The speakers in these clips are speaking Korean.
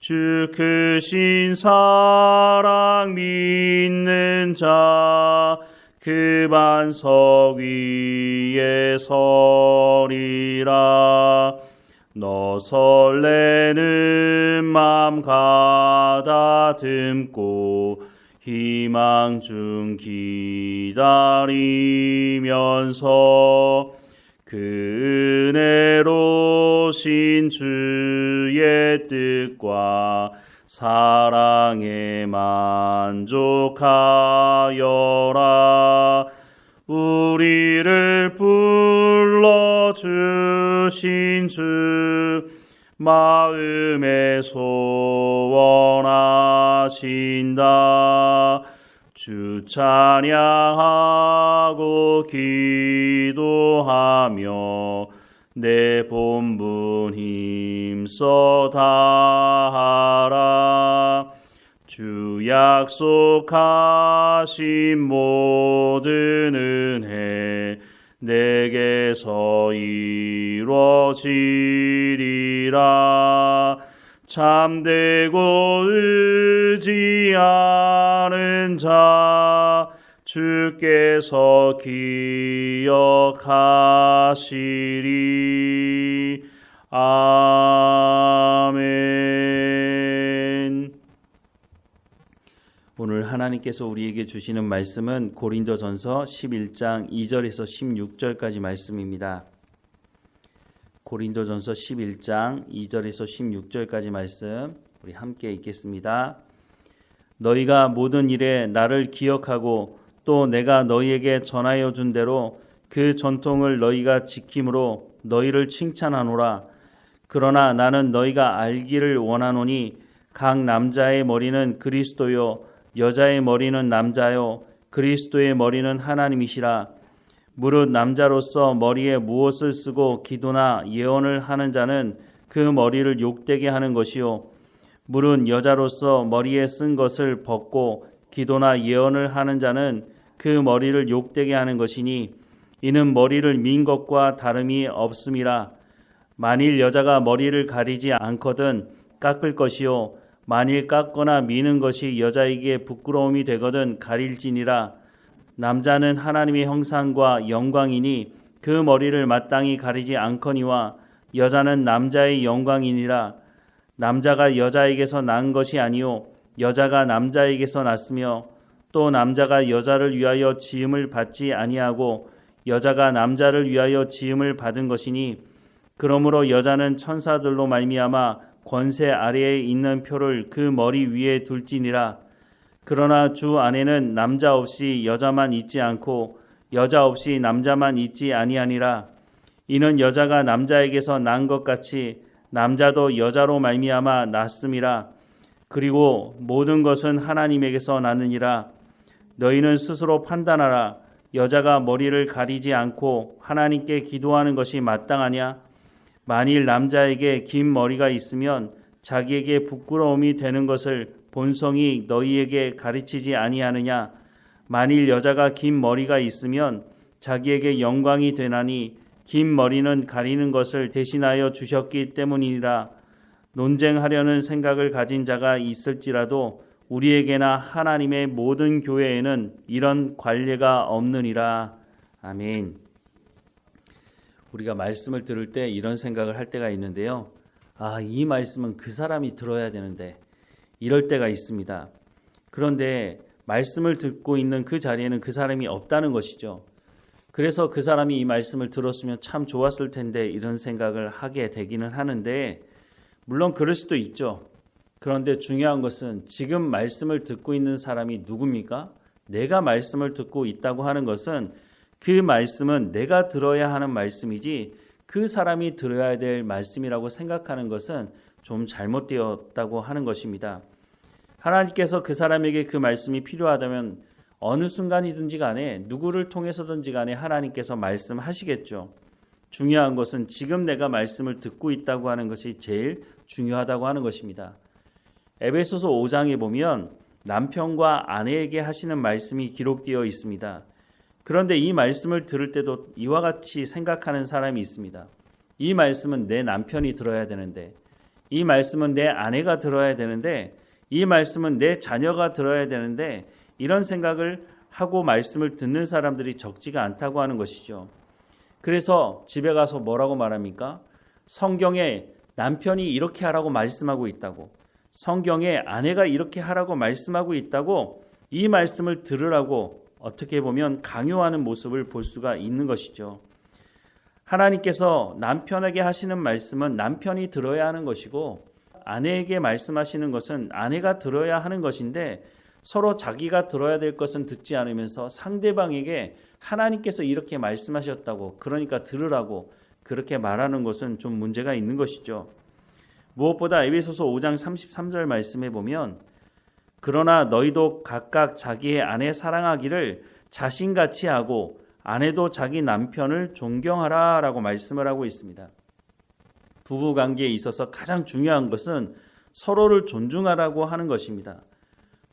주 크신 사랑 믿는 자 그 반석 위에 서리라. 너 설레는 맘 가다듬고 희망 중 기다리면서 그 은혜로 신 주 의 뜻과 사랑에 만족하여라. 우리를 불러주신 주 마음에 소원하신다. 주 찬양하고 기도하며 내 본분 힘써 다하라. 주 약속하신 모든 은혜 내게서 이루어지리라. 참되고 의지하는 자 주께서 기억하시리 아멘 오늘 하나님께서 우리에게 주시는 말씀은 고린도전서 11장 2절에서 16절까지 말씀입니다. 고린도전서 11장 2절에서 16절까지 말씀 우리 함께 읽겠습니다. 너희가 모든 일에 나를 기억하고 또 내가 너희에게 전하여 준 대로 그 전통을 너희가 지킴으로 너희를 칭찬하노라. 그러나 나는 너희가 알기를 원하노니 각 남자의 머리는 그리스도요 여자의 머리는 남자요 그리스도의 머리는 하나님이시라. 무릇 남자로서 머리에 무엇을 쓰고 기도나 예언을 하는 자는 그 머리를 욕되게 하는 것이요 무릇 여자로서 머리에 쓴 것을 벗고 기도나 예언을 하는 자는 그 머리를 욕되게 하는 것이니 이는 머리를 민 것과 다름이 없음이라 만일 여자가 머리를 가리지 않거든 깎을 것이요 만일 깎거나 미는 것이 여자에게 부끄러움이 되거든 가릴지니라. 남자는 하나님의 형상과 영광이니 그 머리를 마땅히 가리지 않거니와 여자는 남자의 영광이니라. 남자가 여자에게서 난 것이 아니요 여자가 남자에게서 났으며 또 남자가 여자를 위하여 지음을 받지 아니하고 여자가 남자를 위하여 지음을 받은 것이니 그러므로 여자는 천사들로 말미암아 권세 아래에 있는 표를 그 머리 위에 둘지니라. 그러나 주 안에는 남자 없이 여자만 있지 않고 여자 없이 남자만 있지 아니하니라. 이는 여자가 남자에게서 난 것 같이 남자도 여자로 말미암아 났음이라. 그리고 모든 것은 하나님에게서 나느니라. 너희는 스스로 판단하라. 여자가 머리를 가리지 않고 하나님께 기도하는 것이 마땅하냐 만일 남자에게 긴 머리가 있으면 자기에게 부끄러움이 되는 것을 본성이 너희에게 가르치지 아니하느냐 만일 여자가 긴 머리가 있으면 자기에게 영광이 되나니 긴 머리는 가리는 것을 대신하여 주셨기 때문이라 논쟁하려는 생각을 가진 자가 있을지라도 우리에게나 하나님의 모든 교회에는 이런 관례가 없느니라. 아멘. 우리가 말씀을 들을 때 이런 생각을 할 때가 있는데요. 아, 이 말씀은 그 사람이 들어야 되는데 이럴 때가 있습니다. 그런데 말씀을 듣고 있는 그 자리에는 그 사람이 없다는 것이죠. 그래서 그 사람이 이 말씀을 들었으면 참 좋았을 텐데 이런 생각을 하게 되기는 하는데 물론 그럴 수도 있죠. 그런데 중요한 것은 지금 말씀을 듣고 있는 사람이 누굽니까? 내가 말씀을 듣고 있다고 하는 것은 그 말씀은 내가 들어야 하는 말씀이지 그 사람이 들어야 될 말씀이라고 생각하는 것은 좀 잘못되었다고 하는 것입니다. 하나님께서 그 사람에게 그 말씀이 필요하다면 어느 순간이든지 간에 누구를 통해서든지 간에 하나님께서 말씀하시겠죠. 중요한 것은 지금 내가 말씀을 듣고 있다고 하는 것이 제일 중요하다고 하는 것입니다. 에베소서 5장에 보면 남편과 아내에게 하시는 말씀이 기록되어 있습니다. 그런데 이 말씀을 들을 때도 이와 같이 생각하는 사람이 있습니다. 이 말씀은 내 남편이 들어야 되는데, 이 말씀은 내 아내가 들어야 되는데, 이 말씀은 내 자녀가 들어야 되는데, 이런 생각을 하고 말씀을 듣는 사람들이 적지가 않다고 하는 것이죠. 그래서 집에 가서 뭐라고 말합니까? 성경에 남편이 이렇게 하라고 말씀하고 있다고, 성경에 아내가 이렇게 하라고 말씀하고 있다고 이 말씀을 들으라고 어떻게 보면 강요하는 모습을 볼 수가 있는 것이죠. 하나님께서 남편에게 하시는 말씀은 남편이 들어야 하는 것이고 아내에게 말씀하시는 것은 아내가 들어야 하는 것인데 서로 자기가 들어야 될 것은 듣지 않으면서 상대방에게 하나님께서 이렇게 말씀하셨다고 그러니까 들으라고 그렇게 말하는 것은 좀 문제가 있는 것이죠. 무엇보다 에베소서 5장 33절 말씀에 보면 그러나 너희도 각각 자기의 아내 사랑하기를 자신같이 하고 아내도 자기 남편을 존경하라 라고 말씀을 하고 있습니다. 부부 관계에 있어서 가장 중요한 것은 서로를 존중하라고 하는 것입니다.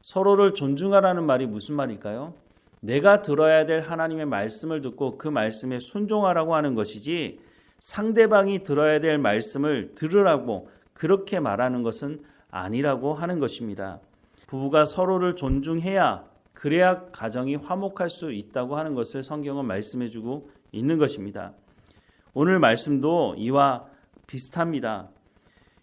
서로를 존중하라는 말이 무슨 말일까요? 내가 들어야 될 하나님의 말씀을 듣고 그 말씀에 순종하라고 하는 것이지 상대방이 들어야 될 말씀을 들으라고 그렇게 말하는 것은 아니라고 하는 것입니다. 부부가 서로를 존중해야 그래야 가정이 화목할 수 있다고 하는 것을 성경은 말씀해 주고 있는 것입니다. 오늘 말씀도 이와 비슷합니다.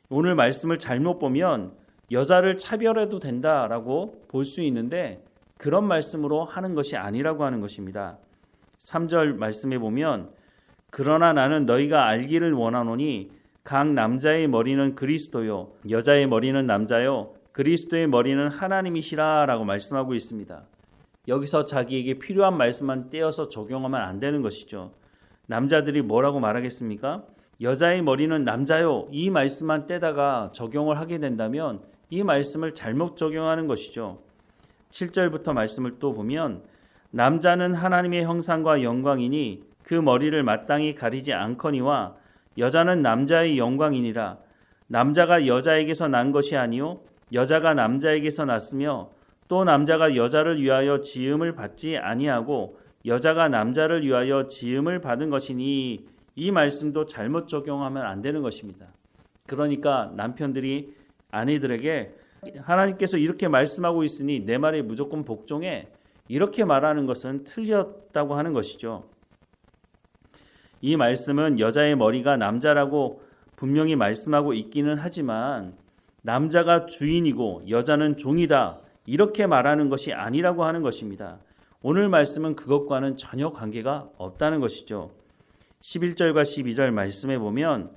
오늘 말씀을 잘못 보면 여자를 차별해도 된다라고 볼 수 있는데 그런 말씀으로 하는 것이 아니라고 하는 것입니다. 3절 말씀에 보면 그러나 나는 너희가 알기를 원하노니 각 남자의 머리는 그리스도요 여자의 머리는 남자요 그리스도의 머리는 하나님이시라라고 말씀하고 있습니다. 여기서 자기에게 필요한 말씀만 떼어서 적용하면 안 되는 것이죠. 남자들이 뭐라고 말하겠습니까? 여자의 머리는 남자요. 이 말씀만 떼다가 적용을 하게 된다면 이 말씀을 잘못 적용하는 것이죠. 7절부터 말씀을 또 보면 남자는 하나님의 형상과 영광이니 그 머리를 마땅히 가리지 않거니와 여자는 남자의 영광이니라 남자가 여자에게서 난 것이 아니요 여자가 남자에게서 났으며 또 남자가 여자를 위하여 지음을 받지 아니하고 여자가 남자를 위하여 지음을 받은 것이니 이 말씀도 잘못 적용하면 안 되는 것입니다. 그러니까 남편들이 아내들에게 하나님께서 이렇게 말씀하고 있으니 내 말에 무조건 복종해 이렇게 말하는 것은 틀렸다고 하는 것이죠. 이 말씀은 여자의 머리가 남자라고 분명히 말씀하고 있기는 하지만 남자가 주인이고 여자는 종이다. 이렇게 말하는 것이 아니라고 하는 것입니다. 오늘 말씀은 그것과는 전혀 관계가 없다는 것이죠. 11절과 12절 말씀에 보면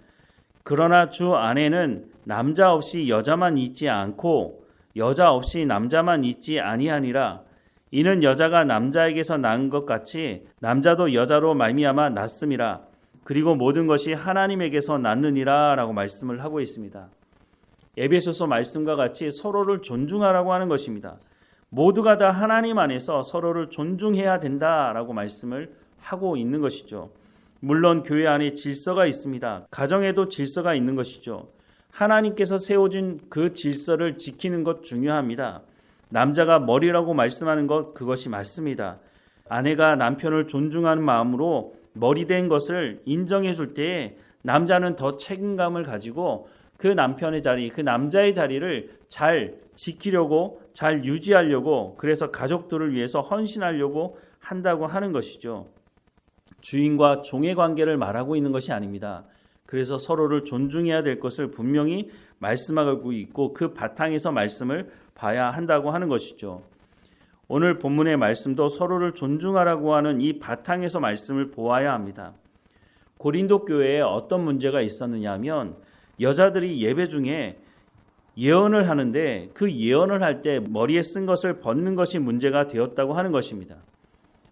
그러나 주 안에는 남자 없이 여자만 있지 않고 여자 없이 남자만 있지 아니하니라 이는 여자가 남자에게서 낳은 것 같이 남자도 여자로 말미암아 낳습니다. 그리고 모든 것이 하나님에게서 낳느니라라고 말씀을 하고 있습니다. 에베소서 말씀과 같이 서로를 존중하라고 하는 것입니다. 모두가 다 하나님 안에서 서로를 존중해야 된다라고 말씀을 하고 있는 것이죠. 물론 교회 안에 질서가 있습니다. 가정에도 질서가 있는 것이죠. 하나님께서 세워준 그 질서를 지키는 것 중요합니다. 남자가 머리라고 말씀하는 것 그것이 맞습니다. 아내가 남편을 존중하는 마음으로 머리된 것을 인정해 줄 때에 남자는 더 책임감을 가지고 그 남편의 자리, 그 남자의 자리를 잘 지키려고 잘 유지하려고 그래서 가족들을 위해서 헌신하려고 한다고 하는 것이죠. 주인과 종의 관계를 말하고 있는 것이 아닙니다. 그래서 서로를 존중해야 될 것을 분명히 말씀하고 있고 그 바탕에서 말씀을 봐야 한다고 하는 것이죠. 오늘 본문의 말씀도 서로를 존중하라고 하는 이 바탕에서 말씀을 보아야 합니다. 고린도 교회에 어떤 문제가 있었느냐 하면 여자들이 예배 중에 예언을 하는데 그 예언을 할 때 머리에 쓴 것을 벗는 것이 문제가 되었다고 하는 것입니다.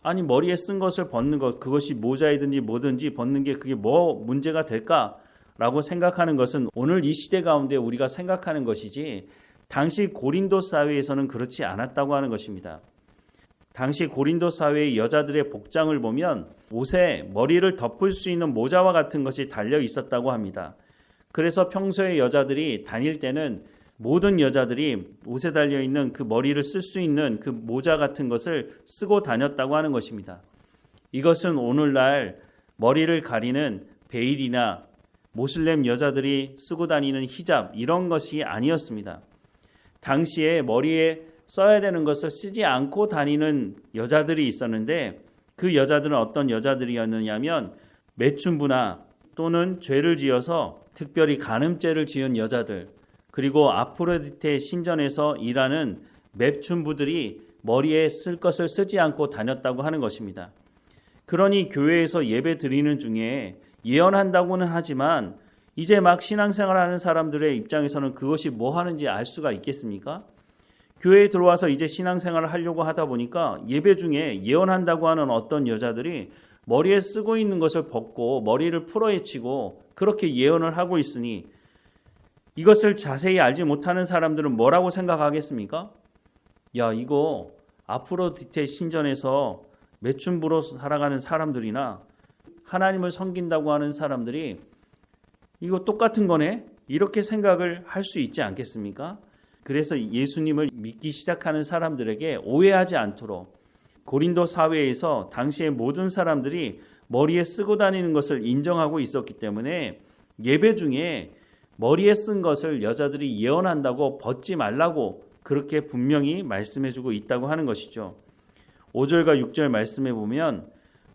아니 머리에 쓴 것을 벗는 것 그것이 모자이든지 뭐든지 벗는 게 그게 뭐 문제가 될까라고 생각하는 것은 오늘 이 시대 가운데 우리가 생각하는 것이지 당시 고린도 사회에서는 그렇지 않았다고 하는 것입니다. 당시 고린도 사회의 여자들의 복장을 보면 옷에 머리를 덮을 수 있는 모자와 같은 것이 달려 있었다고 합니다. 그래서 평소에 여자들이 다닐 때는 모든 여자들이 옷에 달려 있는 그 머리를 쓸 수 있는 그 모자 같은 것을 쓰고 다녔다고 하는 것입니다. 이것은 오늘날 머리를 가리는 베일이나 모슬렘 여자들이 쓰고 다니는 히잡 이런 것이 아니었습니다. 당시에 머리에 써야 되는 것을 쓰지 않고 다니는 여자들이 있었는데 그 여자들은 어떤 여자들이었느냐면 매춘부나 또는 죄를 지어서 특별히 간음죄를 지은 여자들 그리고 아프로디테 신전에서 일하는 맵춘부들이 머리에 쓸 것을 쓰지 않고 다녔다고 하는 것입니다. 그러니 교회에서 예배 드리는 중에 예언한다고는 하지만 이제 막 신앙생활 하는 사람들의 입장에서는 그것이 뭐 하는지 알 수가 있겠습니까? 교회에 들어와서 이제 신앙생활을 하려고 하다 보니까 예배 중에 예언한다고 하는 어떤 여자들이 머리에 쓰고 있는 것을 벗고 머리를 풀어헤치고 그렇게 예언을 하고 있으니 이것을 자세히 알지 못하는 사람들은 뭐라고 생각하겠습니까? 야, 이거 아프로디테 신전에서 매춘부로 살아가는 사람들이나 하나님을 섬긴다고 하는 사람들이 이거 똑같은 거네? 이렇게 생각을 할 수 있지 않겠습니까? 그래서 예수님을 믿기 시작하는 사람들에게 오해하지 않도록 고린도 사회에서 당시의 모든 사람들이 머리에 쓰고 다니는 것을 인정하고 있었기 때문에 예배 중에 머리에 쓴 것을 여자들이 예언한다고 벗지 말라고 그렇게 분명히 말씀해 주고 있다고 하는 것이죠. 5절과 6절 말씀해 보면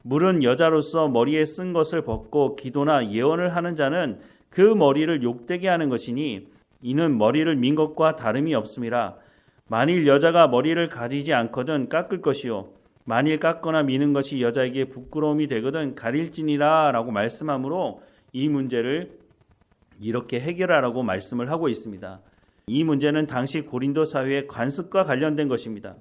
물은 여자로서 머리에 쓴 것을 벗고 기도나 예언을 하는 자는 그 머리를 욕되게 하는 것이니 이는 머리를 민 것과 다름이 없음이라 만일 여자가 머리를 가리지 않거든 깎을 것이요 만일 깎거나 미는 것이 여자에게 부끄러움이 되거든 가릴지니라 라고 말씀하므로 이 문제를 이렇게 해결하라고 말씀을 하고 있습니다. 이 문제는 당시 고린도 사회의 관습과 관련된 것입니다.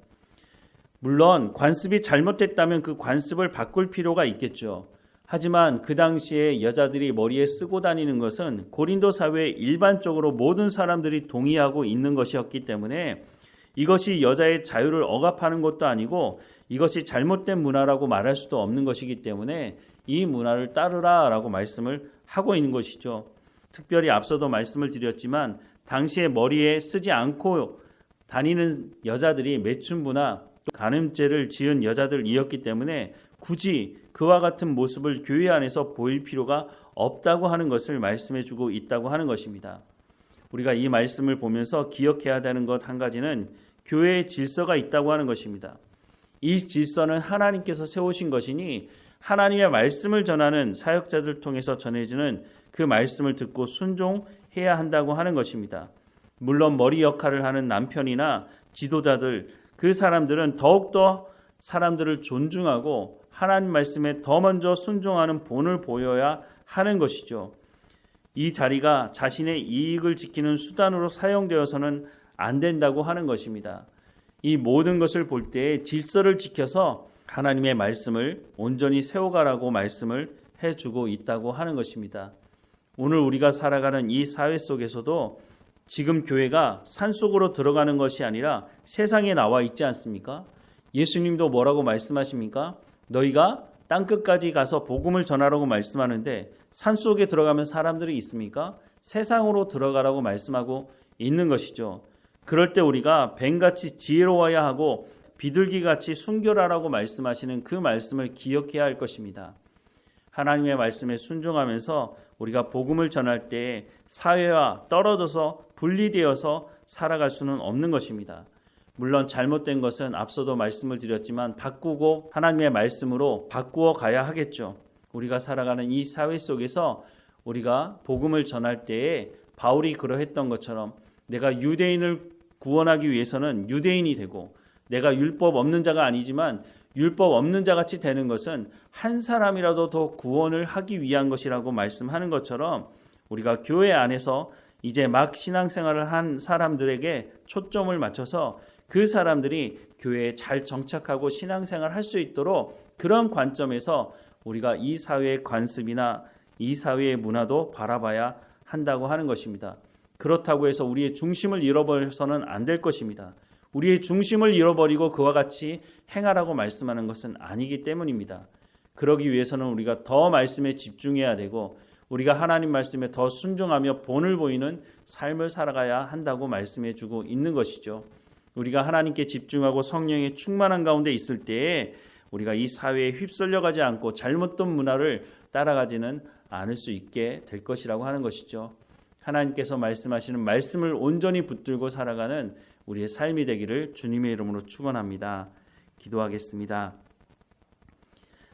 물론 관습이 잘못됐다면 그 관습을 바꿀 필요가 있겠죠. 하지만 그 당시에 여자들이 머리에 쓰고 다니는 것은 고린도 사회에 일반적으로 모든 사람들이 동의하고 있는 것이었기 때문에 이것이 여자의 자유를 억압하는 것도 아니고 이것이 잘못된 문화라고 말할 수도 없는 것이기 때문에 이 문화를 따르라라고 말씀을 하고 있는 것이죠. 특별히 앞서도 말씀을 드렸지만 당시에 머리에 쓰지 않고 다니는 여자들이 매춘부나 간음죄를 지은 여자들이었기 때문에 굳이 그와 같은 모습을 교회 안에서 보일 필요가 없다고 하는 것을 말씀해 주고 있다고 하는 것입니다. 우리가 이 말씀을 보면서 기억해야 되는 것 한 가지는 교회의 질서가 있다고 하는 것입니다. 이 질서는 하나님께서 세우신 것이니 하나님의 말씀을 전하는 사역자들 통해서 전해지는 그 말씀을 듣고 순종해야 한다고 하는 것입니다. 물론 머리 역할을 하는 남편이나 지도자들 그 사람들은 더욱더 사람들을 존중하고 하나님 말씀에 더 먼저 순종하는 본을 보여야 하는 것이죠. 이 자리가 자신의 이익을 지키는 수단으로 사용되어서는 안 된다고 하는 것입니다. 이 모든 것을 볼 때 질서를 지켜서 하나님의 말씀을 온전히 세워가라고 말씀을 해주고 있다고 하는 것입니다. 오늘 우리가 살아가는 이 사회 속에서도 지금 교회가 산 속으로 들어가는 것이 아니라 세상에 나와 있지 않습니까? 예수님도 뭐라고 말씀하십니까? 너희가 땅 끝까지 가서 복음을 전하라고 말씀하는데 산 속에 들어가면 사람들이 있습니까? 세상으로 들어가라고 말씀하고 있는 것이죠. 그럴 때 우리가 뱀같이 지혜로워야 하고 비둘기같이 순결하라고 말씀하시는 그 말씀을 기억해야 할 것입니다. 하나님의 말씀에 순종하면서 우리가 복음을 전할 때 사회와 떨어져서 분리되어서 살아갈 수는 없는 것입니다. 물론 잘못된 것은 앞서도 말씀을 드렸지만 바꾸고 하나님의 말씀으로 바꾸어 가야 하겠죠. 우리가 살아가는 이 사회 속에서 우리가 복음을 전할 때에 바울이 그러했던 것처럼 내가 유대인을 구원하기 위해서는 유대인이 되고 내가 율법 없는 자가 아니지만 율법 없는 자 같이 되는 것은 한 사람이라도 더 구원을 하기 위한 것이라고 말씀하는 것처럼 우리가 교회 안에서 이제 막 신앙생활을 한 사람들에게 초점을 맞춰서 그 사람들이 교회에 잘 정착하고 신앙생활 할 수 있도록 그런 관점에서 우리가 이 사회의 관습이나 이 사회의 문화도 바라봐야 한다고 하는 것입니다. 그렇다고 해서 우리의 중심을 잃어버려서는 안 될 것입니다. 우리의 중심을 잃어버리고 그와 같이 행하라고 말씀하는 것은 아니기 때문입니다. 그러기 위해서는 우리가 더 말씀에 집중해야 되고 우리가 하나님 말씀에 더 순종하며 본을 보이는 삶을 살아가야 한다고 말씀해 주고 있는 것이죠. 우리가 하나님께 집중하고 성령의 충만한 가운데 있을 때에 우리가 이 사회에 휩쓸려 가지 않고 잘못된 문화를 따라가지는 않을 수 있게 될 것이라고 하는 것이죠. 하나님께서 말씀하시는 말씀을 온전히 붙들고 살아가는 우리의 삶이 되기를 주님의 이름으로 축원합니다. 기도하겠습니다.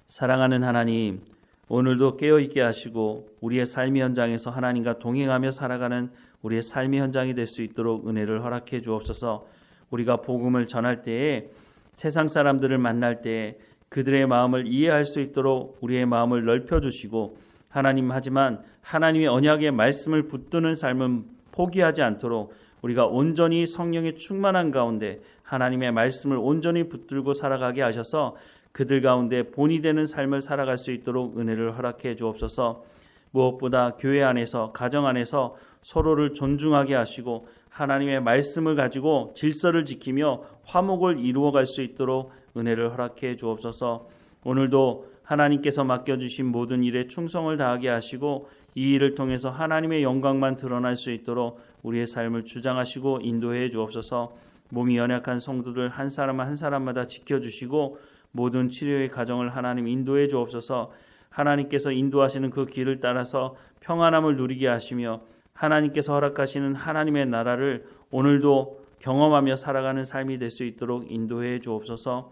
사랑하는 하나님, 오늘도 깨어 있게 하시고 우리의 삶의 현장에서 하나님과 동행하며 살아가는 우리의 삶의 현장이 될 수 있도록 은혜를 허락해 주옵소서. 우리가 복음을 전할 때에 세상 사람들을 만날 때에 그들의 마음을 이해할 수 있도록 우리의 마음을 넓혀 주시고 하나님 하지만 하나님의 언약의 말씀을 붙드는 삶은 포기하지 않도록 우리가 온전히 성령의 충만한 가운데 하나님의 말씀을 온전히 붙들고 살아가게 하셔서 그들 가운데 본이 되는 삶을 살아갈 수 있도록 은혜를 허락해 주옵소서. 무엇보다 교회 안에서 가정 안에서 서로를 존중하게 하시고 하나님의 말씀을 가지고 질서를 지키며 화목을 이루어 갈 수 있도록 은혜를 허락해 주옵소서. 오늘도 하나님께서 맡겨주신 모든 일에 충성을 다하게 하시고 이 일을 통해서 하나님의 영광만 드러날 수 있도록 우리의 삶을 주장하시고 인도해 주옵소서. 몸이 연약한 성도들 한 사람 한 사람마다 지켜주시고 모든 치료의 과정을 하나님 인도해 주옵소서. 하나님께서 인도하시는 그 길을 따라서 평안함을 누리게 하시며 하나님께서 허락하시는 하나님의 나라를 오늘도 경험하며 살아가는 삶이 될 수 있도록 인도해 주옵소서.